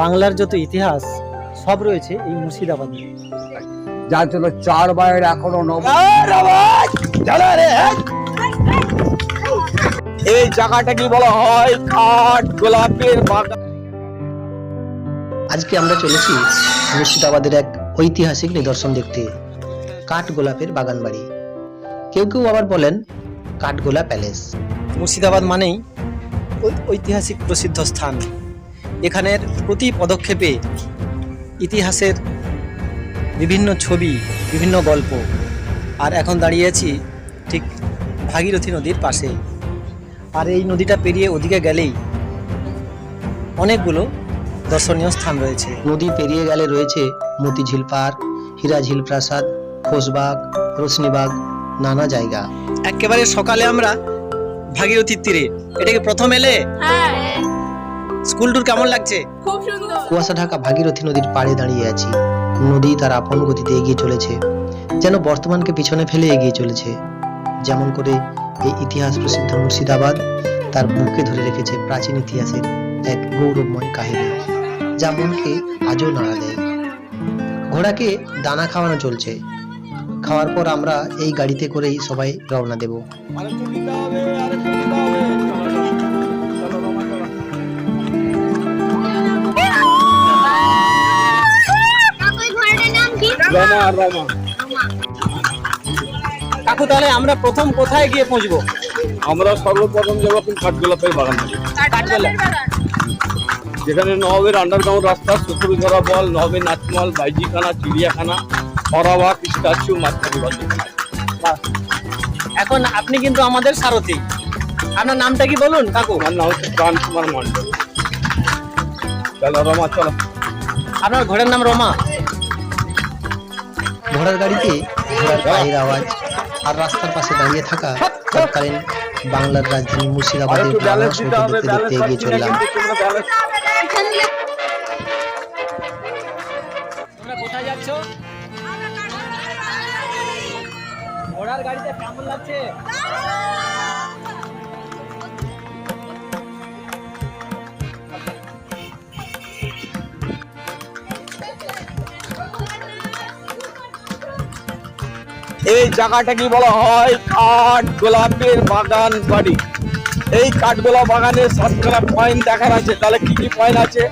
বাংলার যত ইতিহাস সব রয়েছে এই মুর্শিদাবাদে। যার জন্য চার বাইরে এখনও নব এই জায়গাটা কি বলা হয়? কাঠ গোলাপের বাগান। আজকে আমরা চলেছি মুর্শিদাবাদের এক ঐতিহাসিক নিদর্শন দেখতে কাঠ গোলাপের বাগান বাড়ি। কেউ কেউ আবার বলেন কাঠগোলা প্যালেস। মুর্শিদাবাদ মানেই ঐতিহাসিক প্রসিদ্ধ স্থান। এখানের প্রতি পদক্ষেপে ইতিহাসের বিভিন্ন ছবি বিভিন্ন গল্প। আর এখন দাঁড়িয়ে আছি ঠিক ভাগীরথী নদীর পাশে। আর এই নদীটা পেরিয়ে ওদিকে গেলেই অনেকগুলো দর্শনীয় স্থান রয়েছে। নদী পেরিয়ে গেলে রয়েছে মতিঝিল পার্ক হীরাঝিল প্রাসাদ খোসবাগ রোশনীবাগ নানা জায়গা। একেবারে সকালে আমরা ভাগীরথীর তীরে। এটাকে প্রথম এলে? হ্যাঁ। স্কুল ট্যুর কেমন লাগছে? খুব সুন্দর। কুয়াশা ঢাকা ভাগীরথী নদীর পাড়ে দাঁড়িয়ে আছি। নদী তার আপন গতিতে এগিয়ে চলেছে যেন বর্তমানকে পিছনে ফেলে এগিয়ে চলেছে। যেমন করে এই ইতিহাস প্রসিদ্ধ মুর্শিদাবাদ তার বুকে ধরে রেখেছে প্রাচীন ইতিহাসের এক গৌরবময় কাহিনী যা মনকে আজও নাড়া দেয়। ঘোড়াকে দানা খাওয়ানো চলছে। খাওয়ার পর আমরা এই গাড়িতে করেই সবাই রওনা দেব। রমা রমা। কাকু তাহলে আমরা প্রথম কোথায় গিয়ে পৌঁছবো? আমরা সর্বপ্রথম যাব এখন কাঠগোলাপের বাগান যেখানে নবাবের আন্ডারগ্রাউন্ড রাস্তা সুপুরিধরা বল নবাবের নাচমল বাইজিখানা চিড়িয়াখানা হরাবাগ স্ট্যাচু মাঝখানি এখন আপনি কিন্তু আমাদের সারথি। আপনার নামটা কি বলুন কাকু? আমার নাম হচ্ছে প্রাণ কুমার মন্ডল চলো রমা চলো। আপনার ঘোড়ার নাম রমা? ঘোড়ার গাড়িতে ঘোড়ার পায়ের আওয়াজ আর রাস্তার পাশে দাঁড়িয়ে থাকা তৎকালীন বাংলার রাজধানী মুর্শিদাবাদের দেখতে দেখতে এগিয়ে চললাম। কোথায় যাচ্ছ? ঘোড়ার গাড়িতে কেমন লাগছে? এই জায়গাটা কি বলা হয়? কাঠ গোলাপের বাগান বাড়ি। এই কাঠগোলাপ বাগানের সাতখানা পয়েন্ট দেখার আছে। তাহলে কি কি পয়েন্ট আছে?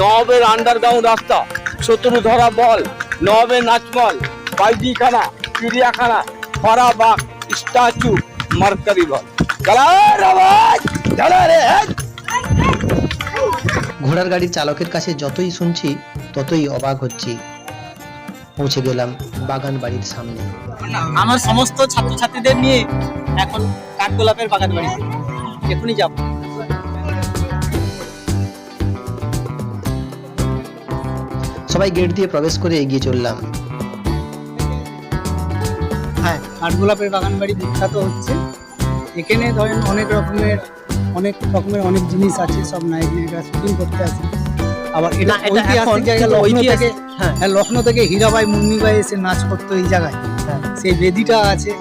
নবের আন্ডারগ্রাউন্ড রাস্তা শত্রু ধরা বল, নবাবের নাচমল বাইজিখানা চিড়িয়াখানা, ফরাবাগ, স্ট্যাচু, মার্কারি বল। ঘোড়ার গাড়ির চালকের কাছে যতই শুনছি, ততই অবাক হচ্ছি। পৌঁছে গেলাম বাগান বাড়ির সামনে। আমার সমস্ত ছাত্রছাত্রীদের নিয়ে এখন কাঠগোলাপের বাগান বাড়িতে এখনই যাব। সবাই গেট দিয়ে প্রবেশ করে এগিয়ে চললাম। হ্যাঁ কাঠগোলাপের বাগান বাড়ি বিখ্যাত হচ্ছে। এখানে ধরেন অনেক রকমের অনেক রকমের অনেক জিনিস আছে সব নায়ক নায়িকা শুটিং করতে আসে। আবার এটা এটা এখন ঐতিহাসিক জায়গা লখনৌ থেকে হ্যাঁ। লখনৌ থেকে হীরাবাই মুন্নিবাই এসে নাচ করতো এই জায়গায়। হ্যাঁ। সেই বেদিটা আছে।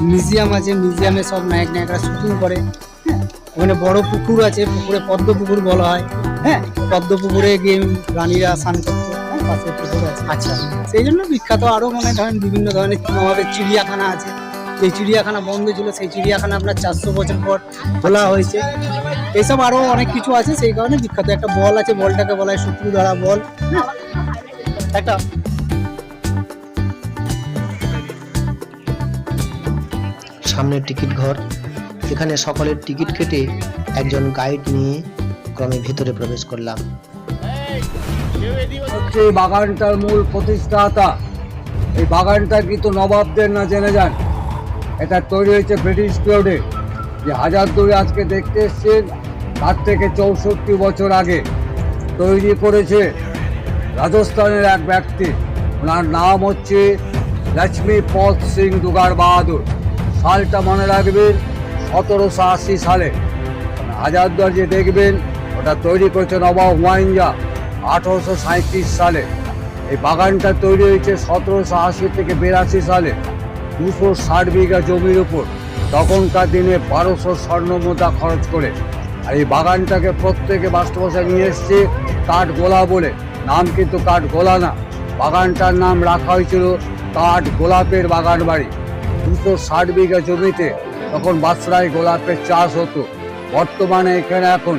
মিউজিয়াম আছে মিউজিয়ামে সব নায়ক নায়করা শুটিং করে। হ্যাঁ। ওখানে বড় পুকুর আছে পুকুরে পদ্ম পুকুর বলা হয়। হ্যাঁ। পদ্ম পুকুরে গিয়ে রানীরা স্নান করতো। হ্যাঁ, পাশে পুকুর আছে। আচ্ছা। সেই জন্য বিখ্যাত। আরও মানে ধরেন বিভিন্ন ধরনের আমাদের চিড়িয়াখানা আছে। যে চিড়িয়াখানা বন্ধ ছিল সেই চিড়িয়াখানা আপনার চারশো বছর পর খোলা হয়েছে। এইসব আরও অনেক কিছু আছে। সেই কারণে বিখ্যাত। একটা বল আছে বলটাকে বলা হয় শত্রু ধরা বল। হ্যাঁ, একটা। সামনে টিকিট ঘর। এখানে সকলের টিকিট কেটে একজন গাইড নিয়ে ক্রমে ভেতরে প্রবেশ করলাম। হচ্ছে বাগানটার মূল প্রতিষ্ঠাতা। এই বাগানটা কিন্তু নবাবদের না জেনে যান? এটা তৈরি হয়েছে ব্রিটিশ পিরিয়ডে যে হাজার দুই আজকে দেখতে এসছেন, তার থেকে চৌষট্টি বছর আগে। তৈরি করেছে রাজস্থানের এক ব্যক্তি। ওনার নাম হচ্ছে লক্ষ্মী পদ সিং দুগার বাহাদুর। সালটা মনে রাখবেন, সতেরোশো আশি সালে। হাজারদুয়ার যে দেখবেন, ওটা তৈরি করেছে নবাব হুমায়ুন শাহ আঠারোশো সাঁত্রিশ সালে। এই বাগানটা তৈরি হয়েছে সতেরোশো আশি থেকে বিরাশি সালে, দুশো ষাট বিঘা জমির উপর। তখনকার দিনে বারোশো স্বর্ণ মুদ্রা খরচ করে। আর এই বাগানটাকে প্রত্যেকে বাস্তবসায় নিয়ে এসছে কাঠ গোলা বলে। নাম কিন্তু কাঠ গোলা না। বাগানটার নাম রাখা হয়েছিল কাঠ গোলাপের বাগান বাড়ি। দুশো ষাট বিঘা জমিতে তখন বাসরায় গোলাপের চাষ হতো। বর্তমানে এখানে এখন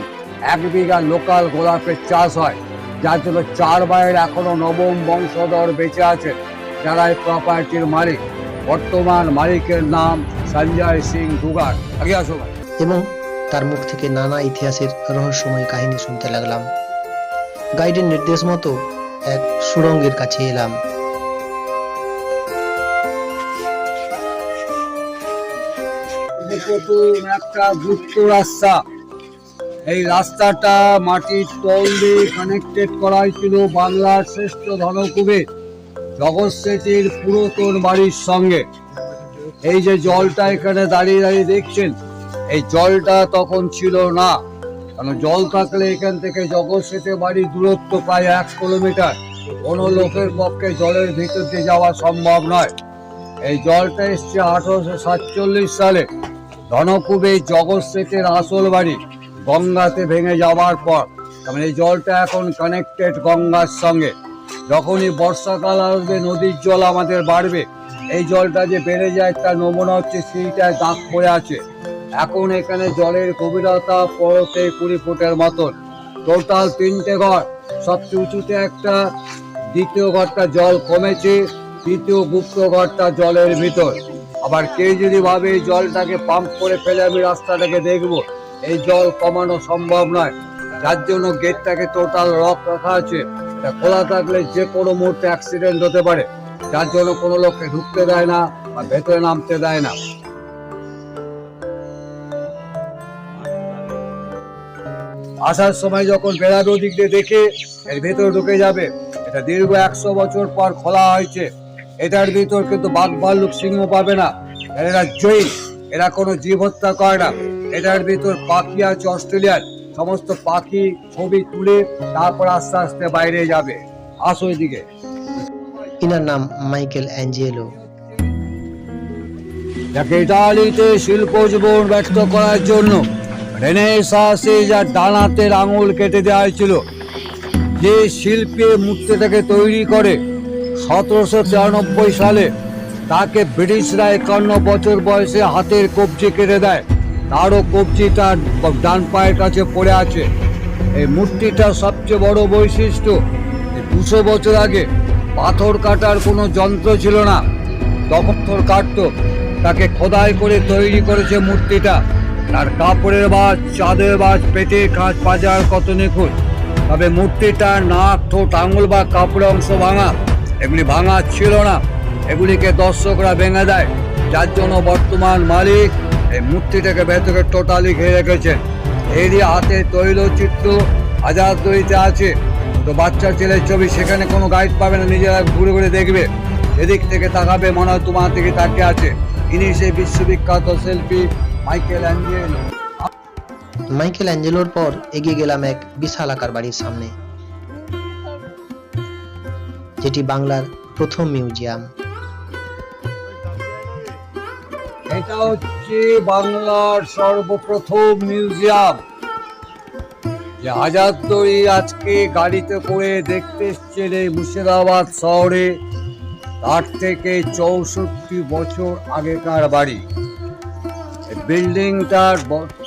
এক বিঘা লোকাল গোলাপের চাষ হয়। যার জন্য চার বাইরের এখনও নবম বংশধর বেঁচে আছে যারা এই প্রপার্টির মালিক। বর্তমান মালিকের নাম সঞ্জয় সিং আসো এবং তার মুখ থেকে নানা ইতিহাসের রহস্যময় কাহিনী শুনতে লাগলাম। গাইডের নির্দেশ মতো এক সুড়ঙ্গের কাছে এলাম। একটা রাস্তা। এই রাস্তাটা মাটির তল দিয়ে কানেক্টেড করা হয়েছিল বাংলার শ্রেষ্ঠ ধনকুবের, জগৎ সেটির পুরাতন বাড়ির সঙ্গে। এই যে জলটা এখানে দাঁড়িয়ে দাঁড়িয়ে দেখছেন, এই জলটা তখন ছিল না। কারণ জল থাকলে এখান থেকে জগৎ সেটের বাড়ির দূরত্ব প্রায় এক কিলোমিটার। কোনো লোকের পক্ষে জলের ভিতর দিয়ে যাওয়া সম্ভব নয়। এই জলটা এসছে আঠারোশো সাতচল্লিশ সালে। ধনকুবে জগৎ সেটের আসল বাড়ি গঙ্গাতে ভেঙে যাওয়ার পর। তার এই জলটা এখন কানেক্টেড গঙ্গার সঙ্গে। যখনই বর্ষাকাল আসবে, নদীর জল আমাদের বাড়বে। এই জলটা যে বেড়ে যায়, তার নমুনা হচ্ছে সেইটায় দাগ পড়ে আছে। এখন এখানে জলের গভীরতা পড়তে কুড়ি ফুটের মতন। টোটাল তিনটে ঘর, সবচেয়ে উঁচুতে একটা, দ্বিতীয় ঘরটা জল কমেছে, তৃতীয় গুপ্ত ঘরটা জলের ভিতর। আবার কেউ যদি ভাবে এই জলটাকে পাম্প করে ফেলে আমি রাস্তাটাকে দেখব, এই জল কমানো সম্ভব নয়। যার জন্য গেটটাকে টোটাল লক রাখা আছে। খোলা থাকলে যে কোনো মুহূর্তে অ্যাক্সিডেন্ট হতে পারে। যার জন্য কোনো লোককে ঢুকতে দেয় না বা ভেতরে নামতে দেয় না। আসার সময় যখন বেড়াবে ওদিক দিয়ে দেখে এর ভেতরে ঢুকে যাবে এটা দীর্ঘ একশো বছর পর খোলা হয়েছে। এটার ভিতর কিন্তু বাঘ ভাল্লুক সিংহ পাবে না। এরা জৈন এরা কোনো জীব হত্যা করে না। এটার ভিতর পাখি আছে অস্ট্রেলিয়ার। সমস্ত পাখি ছবি তুলে তারপর আস্তে আস্তে বাইরে যাবে। আসো এদিকে। ইনার নাম মাইকেল অ্যাঞ্জেলো। যাকে ইটালিতে শিল্প জীবন ব্যক্ত করার জন্য রেনেসাসে যা ডানাতের আঙুল কেটে দেওয়া হয়েছিল। যে শিল্পে মূর্তিটাকে তৈরি করে সতেরোশো তিরানব্বই সালে তাকে ব্রিটিশরা একান্ন বছর বয়সে হাতের কবজি কেটে দেয়। তারও কবজি তার ডান পায়ের কাছে পড়ে আছে। এই মূর্তিটার সবচেয়ে বড় বৈশিষ্ট্য দুশো বছর আগে পাথর কাটার কোনো যন্ত্র ছিল না। তখন কাটতো, তাকে খোদাই করে তৈরি করেছে মূর্তিটা। তার কাপড়ের বাজ চাঁদের বাজ পেটে কাঁচ পাজার কত নিখুঁত। তবে মূর্তিটা নাক, ঠোঁট, আঙুল বা কাপড়ের অংশ ভাঙা। এগুলি ভাঙা ছিল না। এগুলিকে দর্শকরা ভেঙে দেয়। যার জন্য বর্তমান মালিক এই মূর্তিটাকে ভেতরে টোটালি ঘিরে রেখেছেন। এরই হাতে তৈলচিত্র তৈরিতে আছে। তো বাচ্চা ছেলের ছবি, সেখানে কোনো গাইড পাবে না, নিজেরা ঘুরে ঘুরে দেখবে। এদিক থেকে তাকাবে মনে হয় তোমার দিকে তাকিয়ে আছে। ইনি সেই বিশ্ববিখ্যাত শিল্পী মাইকেল অ্যাঞ্জেলো মাইকেল অ্যাঞ্জেলোর পর এগিয়ে গেলাম এক বিশাল আকার বাড়ির সামনে যেটি বাংলার প্রথম মিউজিয়াম। এটা হচ্ছে বাংলার সর্বপ্রথম মিউজিয়াম। যে হাজারদুয়ারি আজকে গাড়িতে করে দেখতে এসছেন এই মুর্শিদাবাদ শহরে তার থেকে চৌষট্টি বছর আগেকার বাড়ি। বিল্ডিংটার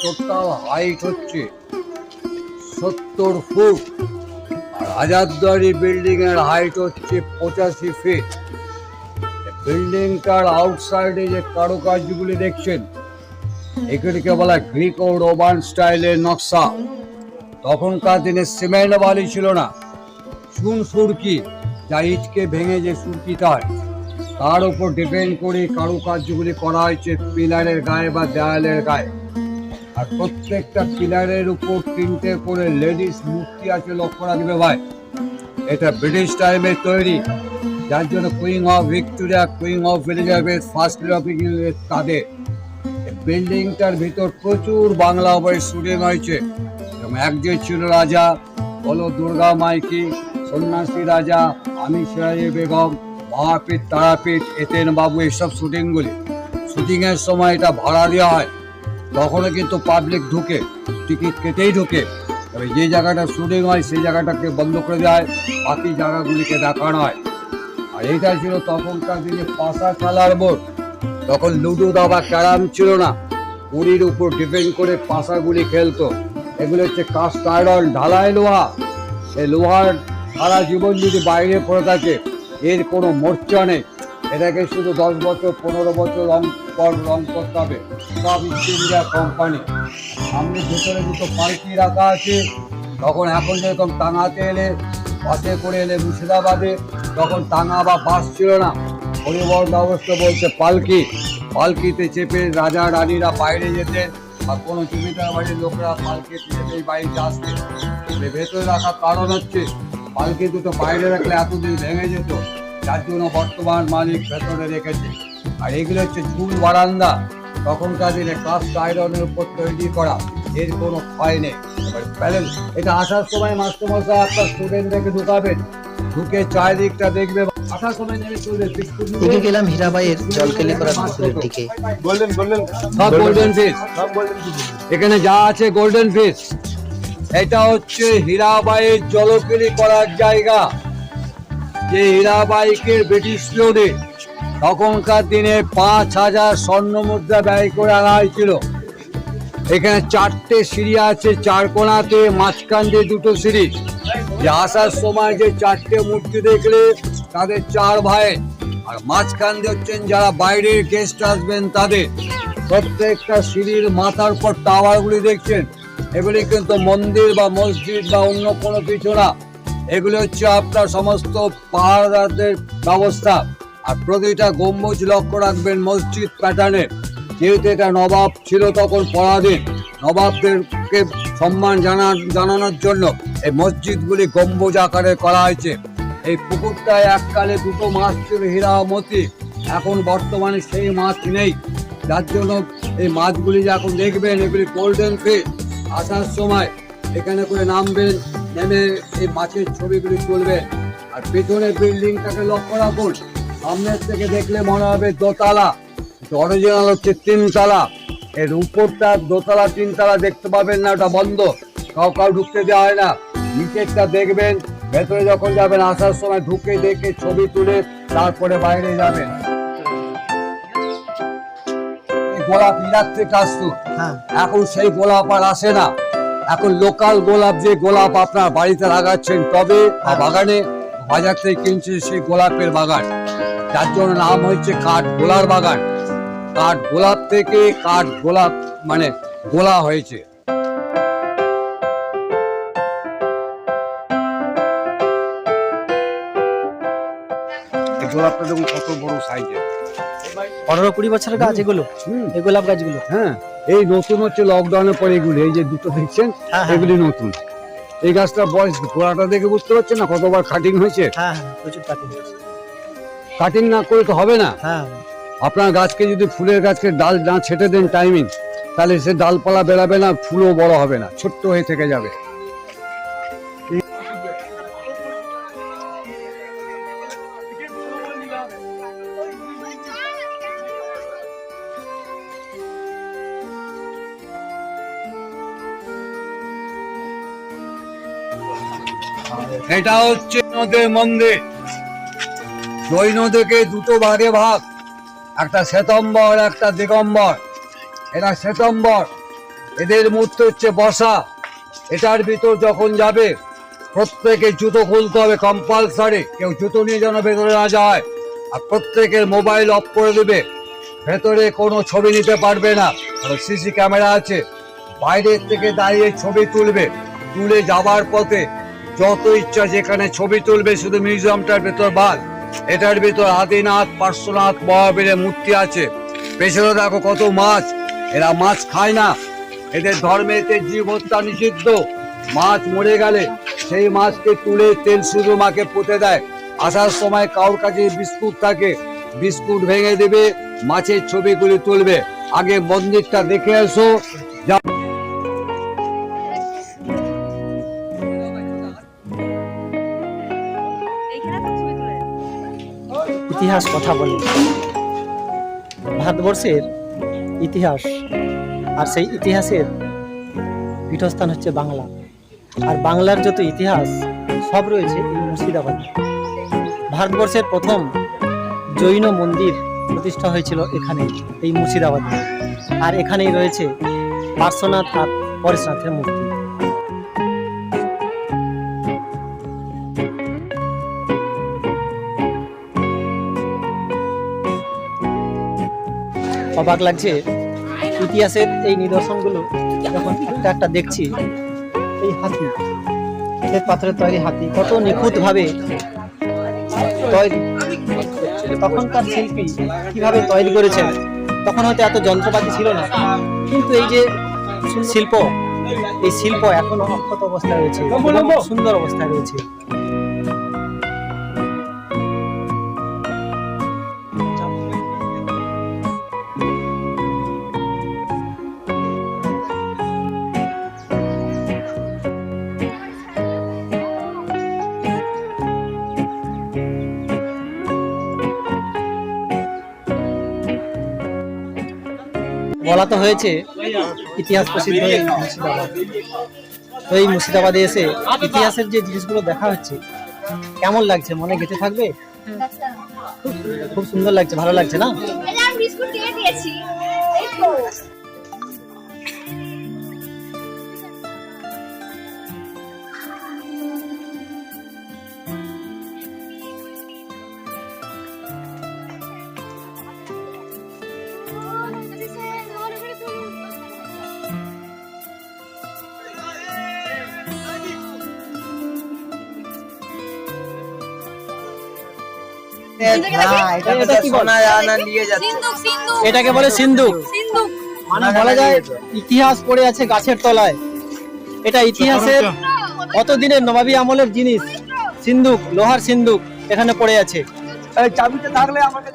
টোটাল হাইট হচ্ছে সত্তর ফুট। আর হাজারদুয়ারি বিল্ডিং এর হাইট হচ্ছে পঁচাশি ফিট। বিল্ডিংটার আউটসাইডে যে কারুকার্যগুলি দেখছেন, এগুলিকে বলা গ্রিক ও রোমান স্টাইলের নকশা। তখনকার দিনে সিমেন্ট বালি ছিল না। চুন সুরকি, যা ইটকে ভেঙে যে সুরকিটা হয়। তার উপর ডিপেন্ড করে কারুকার্যগুলি করা হয়েছে পিলারের গায়ে বা দেয়ালের গায়ে। আর প্রত্যেকটা পিলারের উপর তিনটে করে লেডিস মূর্তি আছে, লক্ষ্য রাখবে ভাই। এটা ব্রিটিশ টাইমের তৈরি। যার জন্য queen of Victoria queen of Elizabeth first of England তাদের। বিল্ডিংটার ভিতর প্রচুর বাংলা বই শুটিং হয়েছে। এবং এক যে ছিল রাজা, বলো দুর্গা মাইকি, সন্ন্যাসী রাজা আমি সিরাজি বেগম মহাপীঠ তারাপীঠ, এতেন বাবু এইসব শুটিংগুলি। শুটিংয়ের সময় এটা ভাড়া দেওয়া হয়। তখনও কিন্তু পাবলিক ঢুকে টিকিট কেটেই ঢোকে। তবে যে জায়গাটা শুটিং হয়, সেই জায়গাটাকে বন্ধ করে দেওয়া হয়। বাকি জায়গাগুলিকে দেখানো হয়। আর এইটা ছিল তখনকার দিনে পাশা খেলার বোর্ড তখন লুডো দাবা ক্যারাম ছিল না। পুরীর উপর ডিপেন্ড করে পাশাগুলি খেলতো। এগুলো হচ্ছে কাস্ট আয়রন ঢালাই লোহা। এই লোহার, সারা জীবন যদি বাইরে পড়ে থাকে এর কোনো মোর্চা নেই। এটাকে শুধু দশ বছর, পনেরো বছর রং পর রং করতে হবে। সব ইস্ট ইন্ডিয়া কোম্পানি সামনে ভেতরে দুটো পালকি রাখা আছে। তখন এখন যেরকম টাঙাতে এলে, বাসে করে এলে মুর্শিদাবাদে, তখন টাঙা বা বাস ছিল না। পরিবহন ব্যবস্থা বলছে পালকি। পালকিতে চেপে রাজা, রানীরা বাইরে যেতেন আর কোনো জমিদার বাড়ির লোকরা পালকিতে এই বাড়িতে আসতেন। ভেতরে রাখার কারণ হচ্ছে পালকি দুটো বাইরে রাখলে এতদিন ভেঙে যেত যার জন্য বর্তমান মালিক ভেতরে রেখেছে। আর এগুলো হচ্ছে ঝুল বারান্দা। তখনকার দিনে কাস্ট আয়রনের উপর তৈরি করা এর কোনো ক্ষয় নেই। ব্যালেন্স এটা আসার সময় মাস্টারমশাই আপনার স্টুডেন্টদেরকে ঢুকাবেন। ঢুকে চারিদিকটা দেখবে। আসার সময় নেমে চলবে বিস্কুট গেলাম হীরাবাইয়ের জলকেলি করা পুকুরের দিকে। সব গোল্ডেন ফিশ এখানে যা আছে গোল্ডেন ফিশ এটা হচ্ছে হীরাবাইয়ের জলকেলি করার জায়গা। যে হীরাবাইকে ব্রিটিশ পিরিয়ডে তখনকার দিনে পাঁচ হাজার স্বর্ণ মুদ্রা ব্যয় করে আনা হয়েছিল। এখানে চারটে সিঁড়ি আছে, চার কোণাতে, মাঝখান দিয়ে দুটো সিঁড়ি। যে আসার সময় যে চারটে মূর্তি দেখলে তাদের চার ভাই, আর মাঝখান দিয়ে হচ্ছেন যারা বাইরের গেস্ট আসবেন তাদের। প্রত্যেকটা সিঁড়ির মাথার পর টাওয়ারগুলি দেখছেন। এগুলি কিন্তু মন্দির বা মসজিদ বা অন্য কোনো কিছু না। এগুলি হচ্ছে আপনার সমস্ত পাহাড়দের ব্যবস্থা। আর প্রতিটা গম্বুজ লক্ষ্য রাখবেন মসজিদ প্যাটার্নে যেহেতু এটা নবাব ছিল তখন পরাধীন। নবাবদেরকে সম্মান জানা, জানানোর জন্য এই মসজিদগুলি গম্বুজ আকারে করা হয়েছে। এই পুকুরটায় এককালে দুটো মাছ ছিল, হীরা মতি। এখন বর্তমানে সেই মাছ নেই। যার জন্য এই মাছগুলি যে এখন দেখবেন, এগুলি গোল্ডেন ফিশ আসার সময় এখানে করে নামবেন, নেমে এই মাছের ছবিগুলি তুলবেন। আর পেছনের বিল্ডিংটাকে লক্ষ্য রাখুন। সামনের থেকে দেখলে মনে হবে দোতলা। অরিজিনাল হচ্ছে তিনতলা। এর উপরটা দোতলা, তিনতলা দেখতে পাবেন না, ওটা বন্ধ। কাউ কাউ ঢুকতে দেওয়া হয় না। নিচেরটা দেখবেন, ভেতরে যখন যাবেন, আসার সময় ঢুকে দেখে ছবি তুলে তারপরে বাইরে যাবেন। গোলাপ ইরাক থেকে আসতো। হ্যাঁ। এখন সেই গোলাপ আর আসে না। এখন লোকাল গোলাপ যে গোলাপ আপনার বাড়িতে লাগাচ্ছেন তবে বা বাগানে বাজার থেকে কিনছে সেই গোলাপের বাগান। যার জন্য নাম হচ্ছে কাঠ গোলার বাগান। কাঠ গোলাপ থেকে কাঠ গোলাপ মানে গোলা হয়েছে। গোলাপটা দেখুন কত বড় সাইজের পনেরো কুড়ি বছরের গাছ এগুলো এই গোলাপ গাছগুলো। হ্যাঁ এই নতুন হচ্ছে লকডাউনের পরে এগুলি এই যে দুটো দেখছেন হ্যাঁ হ্যাঁ। এগুলি নতুন। এই গাছটা বয়স গোড়াটা দেখে বুঝতে পারছেন না কতবার কাটিং হয়েছে? হ্যাঁ হ্যাঁ কাটিং কাটিং না করে তো হবে না। হ্যাঁ। আপনার গাছকে যদি ফুলের গাছকে ডাল না ছেটে দেন টাইমিং তাহলে সে ডালপালা বেরাবে না ফুলও বড় হবে না ছোট্ট হয়ে থেকে যাবে। এটা হচ্ছে নদের মন্দির। থেকে দুটো ভাগে ভাগ। একটা শ্বেতম্বর, একটা দিগম্বর। এরা শ্বেতম্বর। এদের মূর্তি হচ্ছে বসা এটার ভিতর যখন যাবে, প্রত্যেকে জুতো খুলতে হবে কম্পালসারি কেউ জুতো নিয়ে যেন ভেতরে না যায়। আর প্রত্যেকের মোবাইল অফ করে দেবে। ভেতরে কোনো ছবি নিতে পারবে না। কারণ সিসি ক্যামেরা আছে। বাইরের থেকে দাঁড়িয়ে ছবি তুলবে। তুলে যাবার পথে যত ইচ্ছা যেখানে ছবি তুলবে, শুধু মিউজিয়ামটার ভেতর বাদ। এটার ভেতর আদিনাথ, পার্শ্বনাথ, মহাবীরের মূর্তি আছে। পেছনে দেখো কত মাছ। এরা মাছ খায় না। এদের ধর্মেতে জীব হত্যা নিষিদ্ধ। মাছ মরে গেলে সেই মাছকে তুলে তেল শুধু মাকে পুঁতে দেয়। আসার সময় কারোর কাছে বিস্কুট থাকে। বিস্কুট ভেঙে দেবে, মাছের ছবিগুলি তুলবে। আগে মন্দিরটা দেখে এসো। ইতিহাস কথা বলে। ভারতবর্ষের ইতিহাস আর সেই ইতিহাসের পীঠস্থান হচ্ছে বাংলা। আর বাংলার যত ইতিহাস, সব রয়েছে এই মুর্শিদাবাদে। ভারতবর্ষের প্রথম জৈন মন্দির প্রতিষ্ঠা হয়েছিল এখানে, এই মুর্শিদাবাদে। আর এখানেই রয়েছে পার্শ্বনাথ আর পরেশনাথের মূর্তি। অবাক লাগছে ইতিহাসের এই নিদর্শনগুলো যখন একটা একটা দেখছি, এই হাতি শ্বেত পাথরের তৈরি হাতি, কত নিখুঁত ভাবে তৈরি তখনকার শিল্পী কীভাবে তৈরি করেছেন? তখন হয়তো এত যন্ত্রপাতি ছিল না। কিন্তু এই যে শিল্প, এই শিল্প এখনও অক্ষত অবস্থায় রয়েছে সুন্দর অবস্থায় রয়েছে। বলা তো হয়েছে ইতিহাস প্রসিদ্ধ এই মুর্শিদাবাদ। তো এই মুর্শিদাবাদে এসে ইতিহাসের যে জিনিসগুলো দেখা হচ্ছে কেমন লাগছে? মনে গেঁথে থাকবে? খুব সুন্দর লাগছে ভালো লাগছে না? এটাকে বলে সিন্ধুক। মানে বলা যায় ইতিহাস পড়ে আছে গাছের তলায়। এটা ইতিহাসের অতদিনের নবাবী আমলের জিনিস? সিন্ধুক লোহার সিন্ধুক এখানে পড়ে আছে। চাবিতে থাকলে আমাকে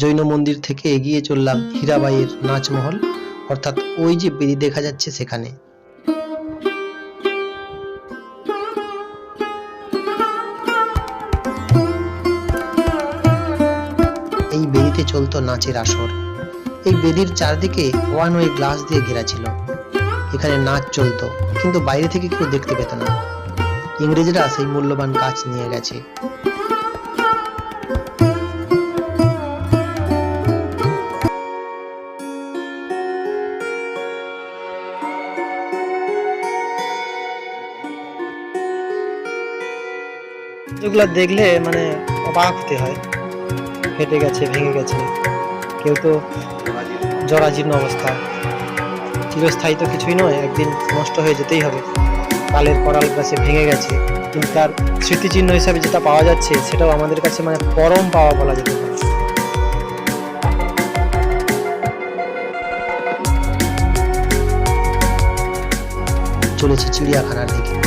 জৈন মন্দির থেকে এগিয়ে চললাম হীরাবাইয়ের নাচমহল। অর্থাৎ ওই যে বেদি দেখা যাচ্ছে সেখানে। এই বেদিতে চলতো নাচের আসর। এই বেদির চারদিকে ওয়ান ওয়ে গ্লাস দিয়ে ঘেরা ছিল। এখানে নাচ চলতো, কিন্তু বাইরে থেকে কেউ দেখতে পেত না। ইংরেজরা সেই মূল্যবান কাজ নিয়ে গেছে। এগুলো দেখলে মানে অবাক হতে হয়। ফেটে গেছে, ভেঙে গেছে। কেউ তো জরাজীর্ণ অবস্থা। চিরস্থায়ী তো কিছুই নয়, একদিন নষ্ট হয়ে যেতেই হবে। কালের করাল গাছে ভেঙে গেছে। কিন্তু তার স্মৃতিচিহ্ন হিসাবে যেটা পাওয়া যাচ্ছে, সেটাও আমাদের কাছে মানে পরম পাওয়া বলা যেতে পারে। চলেছে চিড়িয়াখানার দিকে।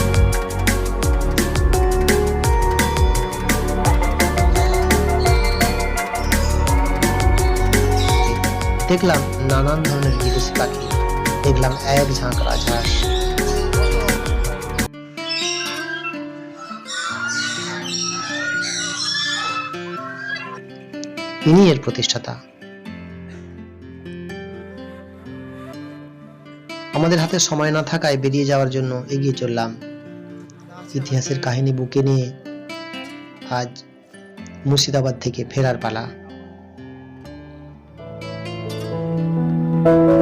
দেখলাম নানান ধরনের বিদেশি পাখি। দেখলাম এক ঝাঁক রাজহাঁস। ইনি এর প্রতিষ্ঠাতা। আমাদের হাতে সময় না থাকায় বেরিয়ে যাওয়ার জন্য এগিয়ে চললাম। ইতিহাসের কাহিনী বুকে নিয়ে আজ মুর্শিদাবাদ থেকে ফেরার পালা। Thank you.